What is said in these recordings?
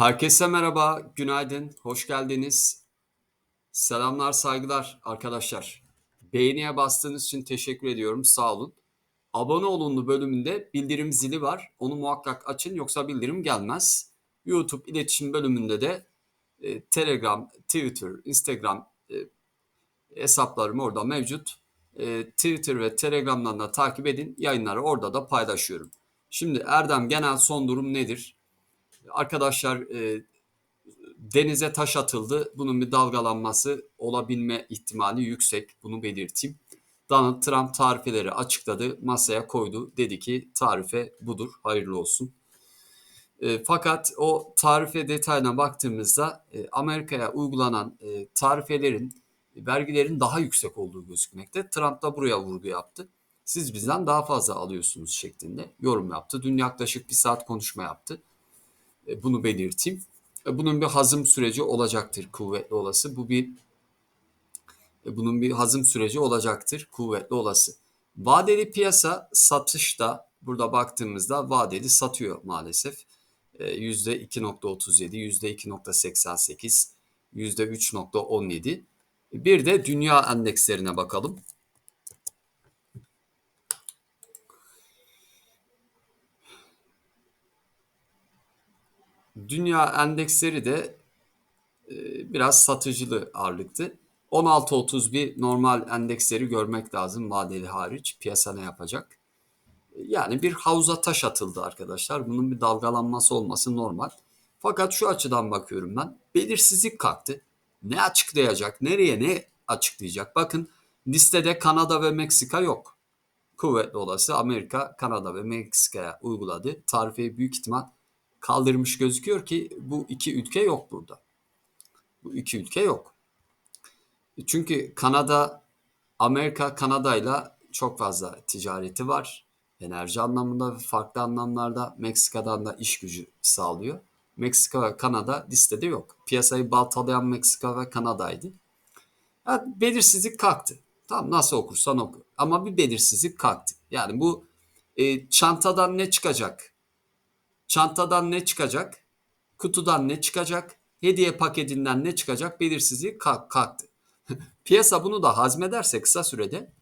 Herkese merhaba, günaydın, hoş geldiniz. Selamlar, saygılar arkadaşlar. Beğeniye bastığınız için teşekkür ediyorum, sağ olun. Abone olunlu bölümünde bildirim zili var. Onu muhakkak açın yoksa bildirim gelmez. YouTube iletişim bölümünde de e, Telegram, Twitter, Instagram e, hesaplarım orada mevcut. E, Twitter ve Telegram'dan da takip edin. Yayınları orada da paylaşıyorum. Şimdi Erdem genel son durum nedir? Arkadaşlar e, denize taş atıldı. Bunun bir dalgalanması olabilme ihtimali yüksek. Bunu belirteyim. Donald Trump tarifeleri açıkladı, masaya koydu. Dedi ki tarife budur, hayırlı olsun. E, fakat o tarife detayına baktığımızda e, Amerika'ya uygulanan e, tarifelerin, vergilerin daha yüksek olduğu gözükmekte. Trump da buraya vurgu yaptı. Siz bizden daha fazla alıyorsunuz şeklinde yorum yaptı. Dün yaklaşık bir saat konuşma yaptı. E, bunu belirteyim. E, bunun bir hazım süreci olacaktır kuvvetli olası. Bu bir e, bunun bir hazım süreci olacaktır kuvvetli olası. Vadeli piyasa satışta burada baktığımızda vadeli satıyor maalesef. %2.37, %2.88, %3.17. Bir de dünya endekslerine bakalım. Dünya endeksleri de e, biraz satıcılı ağırlıktı. 16.30 bir normal endeksleri görmek lazım vadeli hariç. Piyasa ne yapacak? Yani bir havuza taş atıldı arkadaşlar. Bunun bir dalgalanması olması normal. Fakat şu açıdan bakıyorum ben. Belirsizlik kalktı. Ne açıklayacak? Nereye ne açıklayacak? Bakın listede Kanada ve Meksika yok. Kuvvetli olası Amerika, Kanada ve Meksika'ya uyguladı. Tarifeyi büyük ihtimal kaldırmış gözüküyor ki bu iki ülke yok burada. Bu iki ülke yok. Çünkü Kanada, Amerika Kanada'yla çok fazla ticareti var. Enerji anlamında ve farklı anlamlarda Meksika'dan da iş gücü sağlıyor. Meksika ve Kanada listede yok. Piyasayı baltalayan Meksika ve Kanada'ydı. Yani belirsizlik kalktı. Tamam nasıl okursan oku. Ama bir belirsizlik kalktı. Yani bu e, çantadan ne çıkacak? Çantadan ne çıkacak? Kutudan ne çıkacak? Hediye paketinden ne çıkacak? Belirsizlik kalktı. Piyasa bunu da hazmederse kısa sürede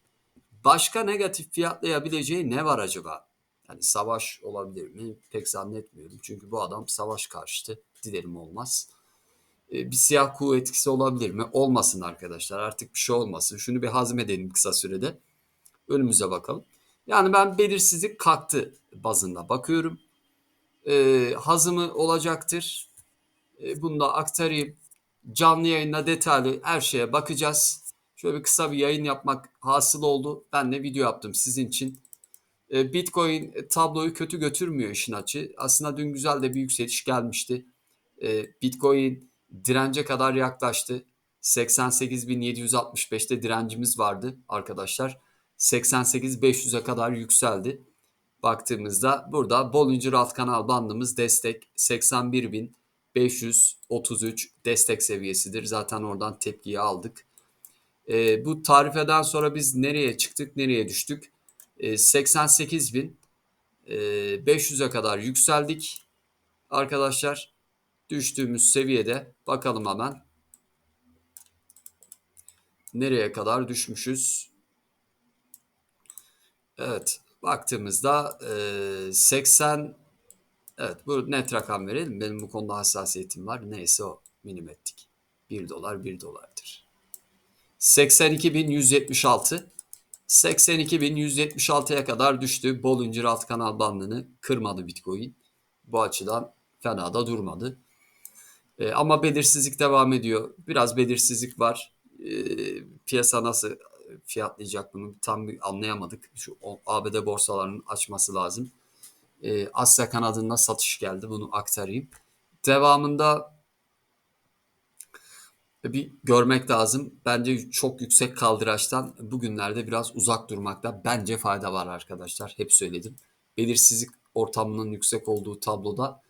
başka negatif fiyatlayabileceği ne var acaba? Yani savaş olabilir mi? Pek zannetmiyorum. Çünkü bu adam savaş karşıtı. Dilerim olmaz. Ee, bir siyah kuğu etkisi olabilir mi? Olmasın arkadaşlar. Artık bir şey olmasın. Şunu bir hazmedelim kısa sürede. Önümüze bakalım. Yani ben belirsizlik kalktı bazında bakıyorum e, hazımı olacaktır. E, bunu da aktarayım. Canlı yayında detaylı her şeye bakacağız. Şöyle bir kısa bir yayın yapmak hasıl oldu. Ben de video yaptım sizin için. E, Bitcoin tabloyu kötü götürmüyor işin açı. Aslında dün güzel de bir yükseliş gelmişti. E, Bitcoin dirence kadar yaklaştı. 88.765'te direncimiz vardı arkadaşlar. 88.500'e kadar yükseldi baktığımızda burada Bollinger alt kanal bandımız destek 81.533 destek seviyesidir. Zaten oradan tepkiyi aldık. E, bu tarifeden sonra biz nereye çıktık, nereye düştük? E, 88.500'e kadar yükseldik. Arkadaşlar düştüğümüz seviyede bakalım hemen. Nereye kadar düşmüşüz? Evet Baktığımızda e, 80 evet bu net rakam verelim. Benim bu konuda hassasiyetim var. Neyse o minim ettik. 1 dolar 1 dolardır. 82.176 82.176'ya kadar düştü. Bollinger alt kanal bandını kırmadı Bitcoin. Bu açıdan fena da durmadı. E, ama belirsizlik devam ediyor. Biraz belirsizlik var. E, piyasa nasıl fiyatlayacak bunu tam bir anlayamadık. Şu ABD borsalarının açması lazım. E, Asya kanadında satış geldi. Bunu aktarayım. Devamında bir görmek lazım. Bence çok yüksek kaldıraçtan bugünlerde biraz uzak durmakta bence fayda var arkadaşlar. Hep söyledim. Belirsizlik ortamının yüksek olduğu tabloda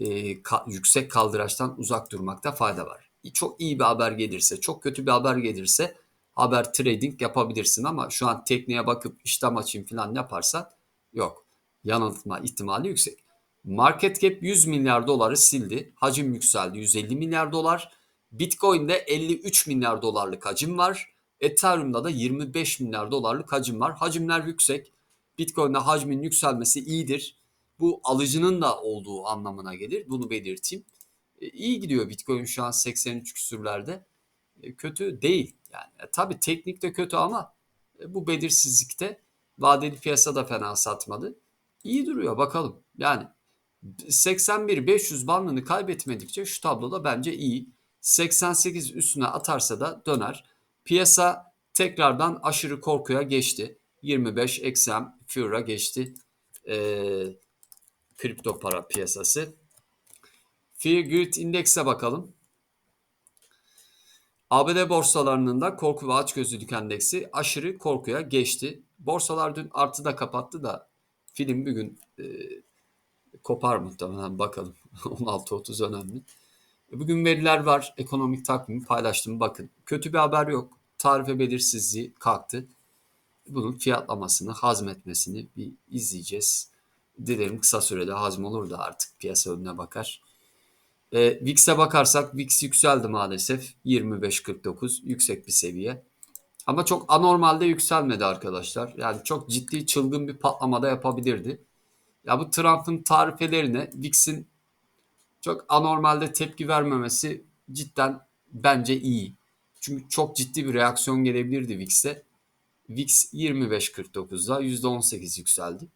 e, ka, yüksek kaldıraçtan uzak durmakta fayda var. Çok iyi bir haber gelirse, çok kötü bir haber gelirse haber trading yapabilirsin ama şu an tekniğe bakıp işlem açayım falan yaparsan yok. Yanıltma ihtimali yüksek. Market cap 100 milyar doları sildi. Hacim yükseldi 150 milyar dolar. Bitcoin'de 53 milyar dolarlık hacim var. Ethereum'da da 25 milyar dolarlık hacim var. Hacimler yüksek. Bitcoin'de hacmin yükselmesi iyidir. Bu alıcının da olduğu anlamına gelir. Bunu belirteyim. E, iyi gidiyor Bitcoin şu an 83 küsürlerde. E, kötü değil. Yani e, tabii teknikte kötü ama e, bu belirsizlikte vadeli piyasa da fena satmadı. İyi duruyor bakalım. Yani 81 500 bandını kaybetmedikçe şu tabloda bence iyi. 88 üstüne atarsa da döner. Piyasa tekrardan aşırı korkuya geçti. 25 XM Führer'a geçti. Ee, kripto para piyasası. Fear Grid Index'e bakalım. ABD borsalarının da korku ve açgözlülük endeksi aşırı korkuya geçti. Borsalar dün artıda kapattı da film bugün e, kopar muhtemelen bakalım. 16.30 önemli. E, bugün veriler var. Ekonomik takvimi paylaştım. Bakın kötü bir haber yok. Tarife belirsizliği kalktı. Bunun fiyatlamasını, hazmetmesini bir izleyeceğiz. Dilerim kısa sürede hazm olur da artık piyasa önüne bakar. E, VIX'e bakarsak VIX yükseldi maalesef. 25.49 yüksek bir seviye. Ama çok anormalde yükselmedi arkadaşlar. Yani çok ciddi çılgın bir patlamada yapabilirdi. Ya bu Trump'ın tarifelerine VIX'in çok anormalde tepki vermemesi cidden bence iyi. Çünkü çok ciddi bir reaksiyon gelebilirdi VIX'e. VIX 25.49'da %18 yükseldi.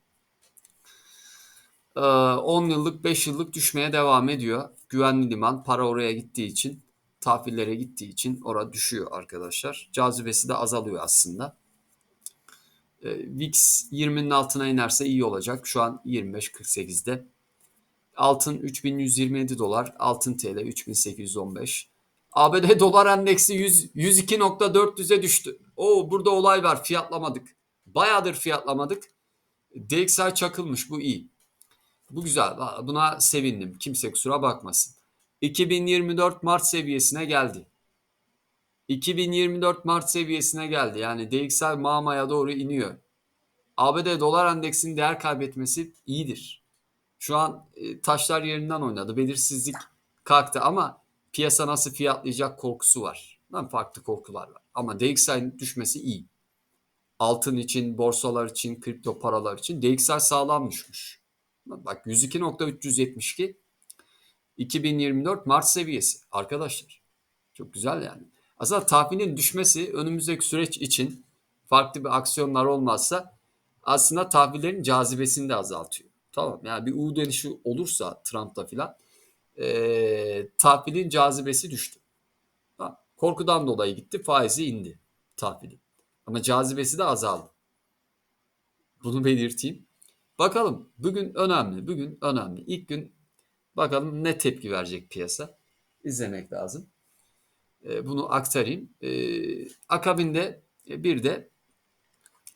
10 ee, yıllık 5 yıllık düşmeye devam ediyor. Güvenli liman para oraya gittiği için tahvillere gittiği için orada düşüyor arkadaşlar. Cazibesi de azalıyor aslında. Ee, VIX 20'nin altına inerse iyi olacak. Şu an 25.48'de. Altın 3127 dolar. Altın TL 3815. ABD dolar endeksi 100, 102.400'e düştü. Oo burada olay var fiyatlamadık. Bayağıdır fiyatlamadık. DXY çakılmış bu iyi. Bu güzel. Buna sevindim. Kimse kusura bakmasın. 2024 Mart seviyesine geldi. 2024 Mart seviyesine geldi. Yani DXY mamaya doğru iniyor. ABD dolar endeksinin değer kaybetmesi iyidir. Şu an e, taşlar yerinden oynadı. Belirsizlik kalktı ama piyasa nasıl fiyatlayacak korkusu var. Lan farklı korkular var. Ama DXY'nin düşmesi iyi. Altın için, borsalar için, kripto paralar için DXY sağlam düşmüş. Bak 102.372 2024 Mart seviyesi arkadaşlar. Çok güzel yani. Aslında tahminin düşmesi önümüzdeki süreç için farklı bir aksiyonlar olmazsa aslında tahvillerin cazibesini de azaltıyor. Tamam yani bir U dönüşü olursa Trump'ta filan e, tahvilin cazibesi düştü. Ha, korkudan dolayı gitti faizi indi tahvilin. Ama cazibesi de azaldı. Bunu belirteyim. Bakalım bugün önemli. Bugün önemli. İlk gün bakalım ne tepki verecek piyasa. İzlemek lazım. E, bunu aktarayım. E, akabinde e, bir de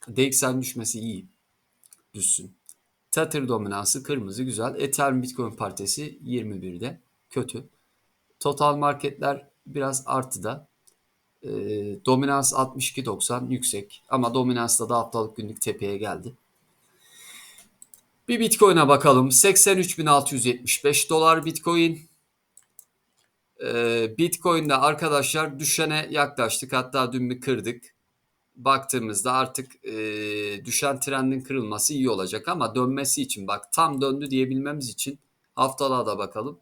DXY'nin düşmesi iyi. Düşsün. Tether dominansı kırmızı güzel. Ethereum Bitcoin partisi 21'de kötü. Total marketler biraz artıda. E, dominans 62.90 yüksek ama dominansta da haftalık günlük tepeye geldi. Bir Bitcoin'e bakalım. 83.675 dolar Bitcoin. Ee, Bitcoin'de arkadaşlar düşene yaklaştık. Hatta dün bir kırdık. Baktığımızda artık e, düşen trendin kırılması iyi olacak ama dönmesi için bak tam döndü diyebilmemiz için haftalığa da bakalım.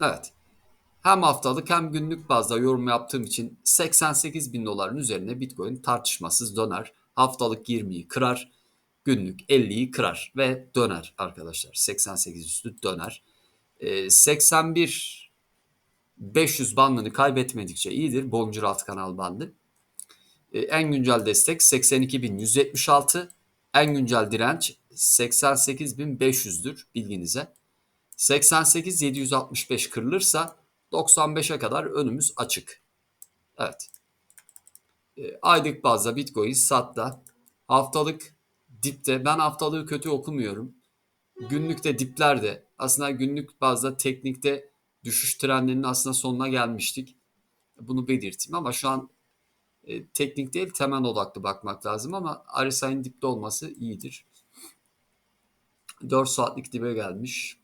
Evet. Hem haftalık hem günlük bazda yorum yaptığım için 88 bin doların üzerine Bitcoin tartışmasız döner. Haftalık 20'yi kırar günlük 50'yi kırar ve döner arkadaşlar. 88 üstü döner. E, 81 500 bandını kaybetmedikçe iyidir. Bollinger alt kanal bandı. E, en güncel destek 82.176. En güncel direnç 88.500'dür bilginize. 88.765 kırılırsa 95'e kadar önümüz açık. Evet. E, aylık bazda Bitcoin SAT'ta haftalık dipte. Ben haftalığı kötü okumuyorum. Günlükte diplerde. Aslında günlük bazda teknikte düşüş trendlerinin aslında sonuna gelmiştik. Bunu belirteyim ama şu an e, teknik değil temel odaklı bakmak lazım ama RSI'nin dipte olması iyidir. 4 saatlik dibe gelmiş.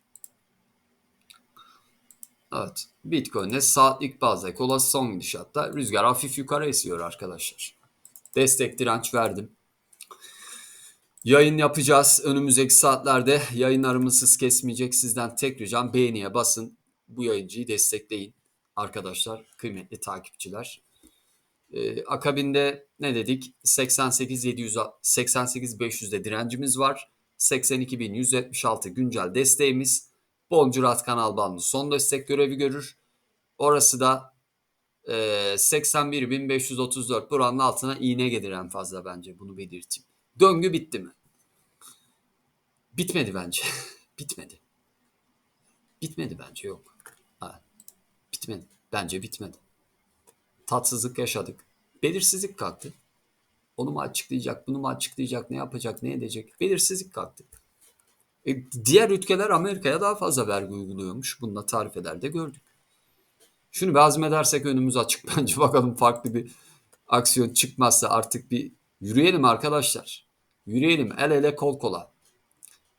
Evet. Bitcoin'de saatlik bazda kola son gidişatta rüzgar hafif yukarı esiyor arkadaşlar. Destek direnç verdim. Yayın yapacağız önümüzdeki saatlerde. Yayınlarımız kesmeyecek. Sizden tek ricam beğeniye basın. Bu yayıncıyı destekleyin arkadaşlar, kıymetli takipçiler. Ee, akabinde ne dedik? 88 700 88 500'de direncimiz var. 82.176 güncel desteğimiz. Boncurat kanal bandı son destek görevi görür. Orası da e, 81.534 buranın altına iğne gelir en fazla bence bunu belirteyim. Döngü bitti mi? Bitmedi bence. bitmedi. Bitmedi bence yok. Ha. Bitmedi. Bence bitmedi. Tatsızlık yaşadık. Belirsizlik kalktı. Onu mu açıklayacak, bunu mu açıklayacak, ne yapacak, ne edecek? Belirsizlik kalktı. E, diğer ülkeler Amerika'ya daha fazla vergi uyguluyormuş. Bununla tarifelerde gördük. Şunu bir azmedersek önümüz açık bence. Bakalım farklı bir aksiyon çıkmazsa artık bir yürüyelim arkadaşlar. Yürüyelim el ele kol kola.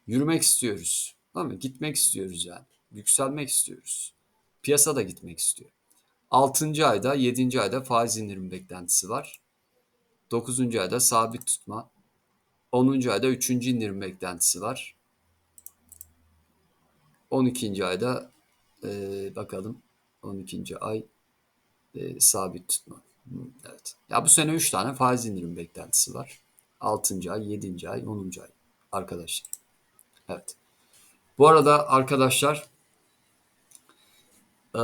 Yürümek istiyoruz. Değil mi? Gitmek istiyoruz yani. Yükselmek istiyoruz. Piyasa da gitmek istiyor. 6. ayda 7. ayda faiz indirim beklentisi var. 9. ayda sabit tutma. 10. ayda 3. indirim beklentisi var. 12. ayda e, bakalım 12. ay e, sabit tutma. Evet. Ya bu sene 3 tane faiz indirim beklentisi var. 6. ay, 7. ay, 10. ay arkadaşlar. Evet. Bu arada arkadaşlar e,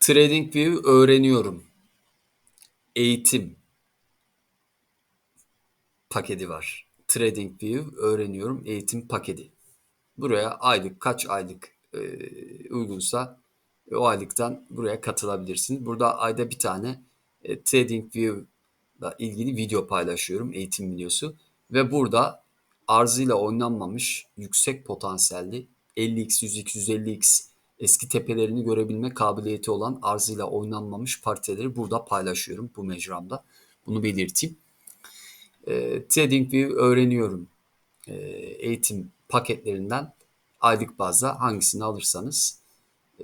TradingView öğreniyorum. Eğitim paketi var. TradingView öğreniyorum eğitim paketi. Buraya aylık kaç aylık e, uygunsa e, o aylıktan buraya katılabilirsiniz. Burada ayda bir tane e, TradingView ile ilgili video paylaşıyorum. Eğitim videosu. Ve burada arzıyla oynanmamış yüksek potansiyelli 50x, 100x, 150x eski tepelerini görebilme kabiliyeti olan arzıyla oynanmamış pariteleri burada paylaşıyorum bu mecramda. Bunu belirteyim. E, TradingView öğreniyorum e, eğitim paketlerinden aylık bazda hangisini alırsanız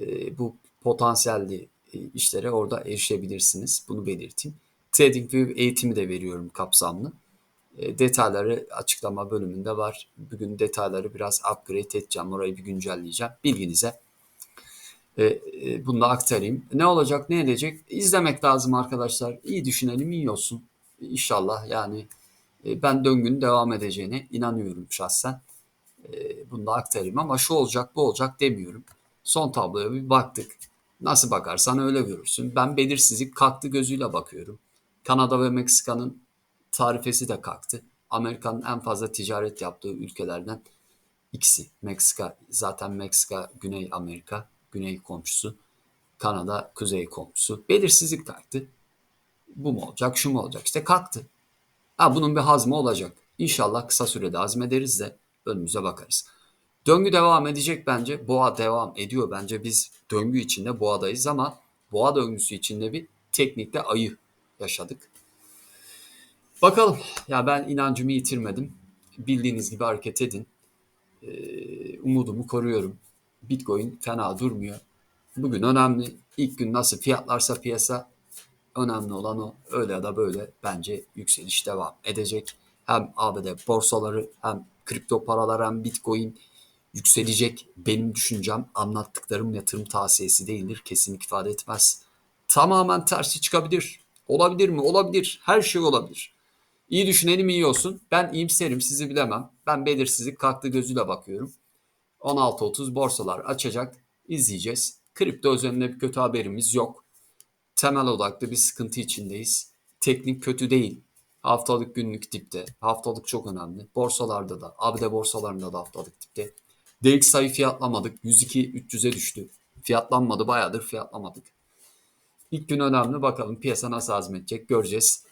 e, bu potansiyelli e, işlere orada erişebilirsiniz. Bunu belirteyim. TradingView eğitimi de veriyorum kapsamlı. E, detayları açıklama bölümünde var. Bugün detayları biraz upgrade edeceğim. Orayı bir güncelleyeceğim. Bilginize e, e, bunu da aktarayım. Ne olacak, ne edecek? İzlemek lazım arkadaşlar. İyi düşünelim, iyi olsun. İnşallah yani e, ben döngünün devam edeceğine inanıyorum şahsen. E, bunu da aktarayım ama şu olacak, bu olacak demiyorum. Son tabloya bir baktık. Nasıl bakarsan öyle görürsün. Ben belirsizlik kalktı gözüyle bakıyorum. Kanada ve Meksika'nın tarifesi de kalktı. Amerika'nın en fazla ticaret yaptığı ülkelerden ikisi. Meksika zaten Meksika Güney Amerika, güney komşusu. Kanada kuzey komşusu. Belirsizlik kalktı. Bu mu olacak, şu mu olacak? İşte kalktı. Ha, bunun bir hazmı olacak. İnşallah kısa sürede hazmederiz de önümüze bakarız. Döngü devam edecek bence. Boğa devam ediyor bence. Biz döngü içinde boğadayız ama boğa döngüsü içinde bir teknikte ayı yaşadık. Bakalım. Ya ben inancımı yitirmedim. Bildiğiniz gibi hareket edin. Ee, umudumu koruyorum. Bitcoin fena durmuyor. Bugün önemli. İlk gün nasıl fiyatlarsa piyasa önemli olan o. Öyle ya da böyle bence yükseliş devam edecek. Hem ABD borsaları hem kripto paralar hem Bitcoin yükselecek. Benim düşüncem anlattıklarım yatırım tavsiyesi değildir. Kesinlik ifade etmez. Tamamen tersi çıkabilir. Olabilir mi? Olabilir. Her şey olabilir. İyi düşünelim iyi olsun. Ben iyimserim sizi bilemem. Ben belirsizlik kalktı gözüyle bakıyorum. 16.30 borsalar açacak. İzleyeceğiz. Kripto üzerinde bir kötü haberimiz yok. Temel odaklı bir sıkıntı içindeyiz. Teknik kötü değil. Haftalık günlük dipte. Haftalık çok önemli. Borsalarda da, ABD borsalarında da haftalık dipte. DX sayı fiyatlamadık. 102-300'e düştü. Fiyatlanmadı. Bayağıdır fiyatlamadık. İlk gün önemli. Bakalım piyasa nasıl hazmedecek göreceğiz.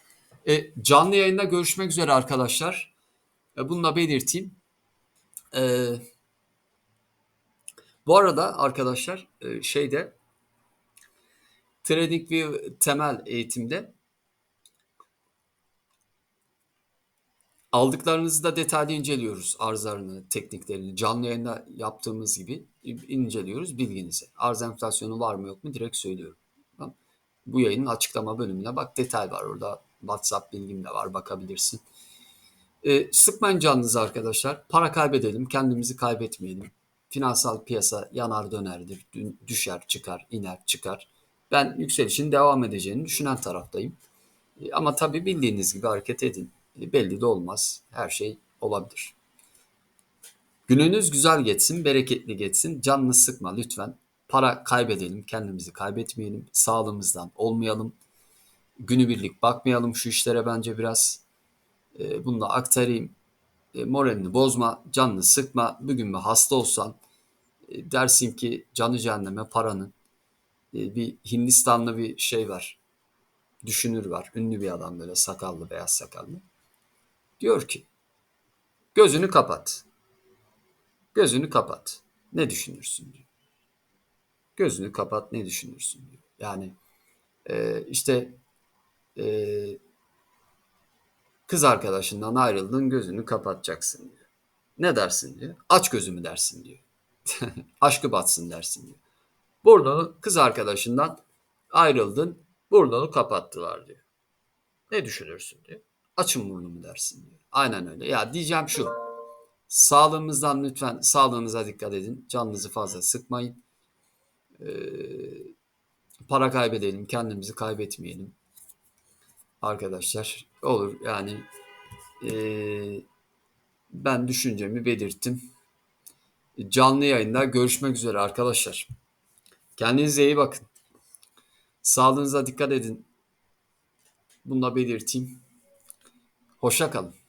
E, canlı yayında görüşmek üzere arkadaşlar. E, bunu da belirteyim. E, bu arada arkadaşlar e, şeyde TradingView temel eğitimde Aldıklarınızı da detaylı inceliyoruz. Arzlarını, tekniklerini. Canlı yayında yaptığımız gibi inceliyoruz bilginize. Arz enflasyonu var mı yok mu direkt söylüyorum. Tamam. Bu yayının açıklama bölümüne bak detay var orada. WhatsApp bilgim de var bakabilirsin. E, sıkmayın canınızı arkadaşlar. Para kaybedelim, kendimizi kaybetmeyelim. Finansal piyasa yanar dönerdir. Düşer, çıkar, iner, çıkar. Ben yükselişin devam edeceğini düşünen taraftayım. E, Ama tabii bildiğiniz gibi hareket edin. E, Belli de olmaz. Her şey olabilir. Gününüz güzel geçsin, bereketli geçsin. Canını sıkma lütfen. Para kaybedelim, kendimizi kaybetmeyelim. Sağlığımızdan olmayalım. Günübirlik bakmayalım şu işlere bence biraz. E, bunu da aktarayım. E, moralini bozma, canını sıkma. Bugün bir hasta olsan dersin ki canı cehenneme paranın. Bir Hindistanlı bir şey var. Düşünür var. Ünlü bir adam böyle sakallı, beyaz sakallı. Diyor ki gözünü kapat. Gözünü kapat. Ne düşünürsün diyor. Gözünü kapat ne düşünürsün diyor. Yani e, işte e, kız arkadaşından ayrıldın gözünü kapatacaksın diyor. Ne dersin diyor. Aç gözümü dersin diyor. Aşkı batsın dersin diyor. Burnunu kız arkadaşından ayrıldın burnunu kapattılar diyor. Ne düşünürsün diyor. Açın burnumu dersin diyor. Aynen öyle. Ya diyeceğim şu. Sağlığımızdan lütfen sağlığınıza dikkat edin. Canınızı fazla sıkmayın. Ee, para kaybedelim, kendimizi kaybetmeyelim. Arkadaşlar olur yani ee, ben düşüncemi belirttim. Canlı yayında görüşmek üzere arkadaşlar. Kendinize iyi bakın. Sağlığınıza dikkat edin. Bunu da belirteyim. Hoşça kalın.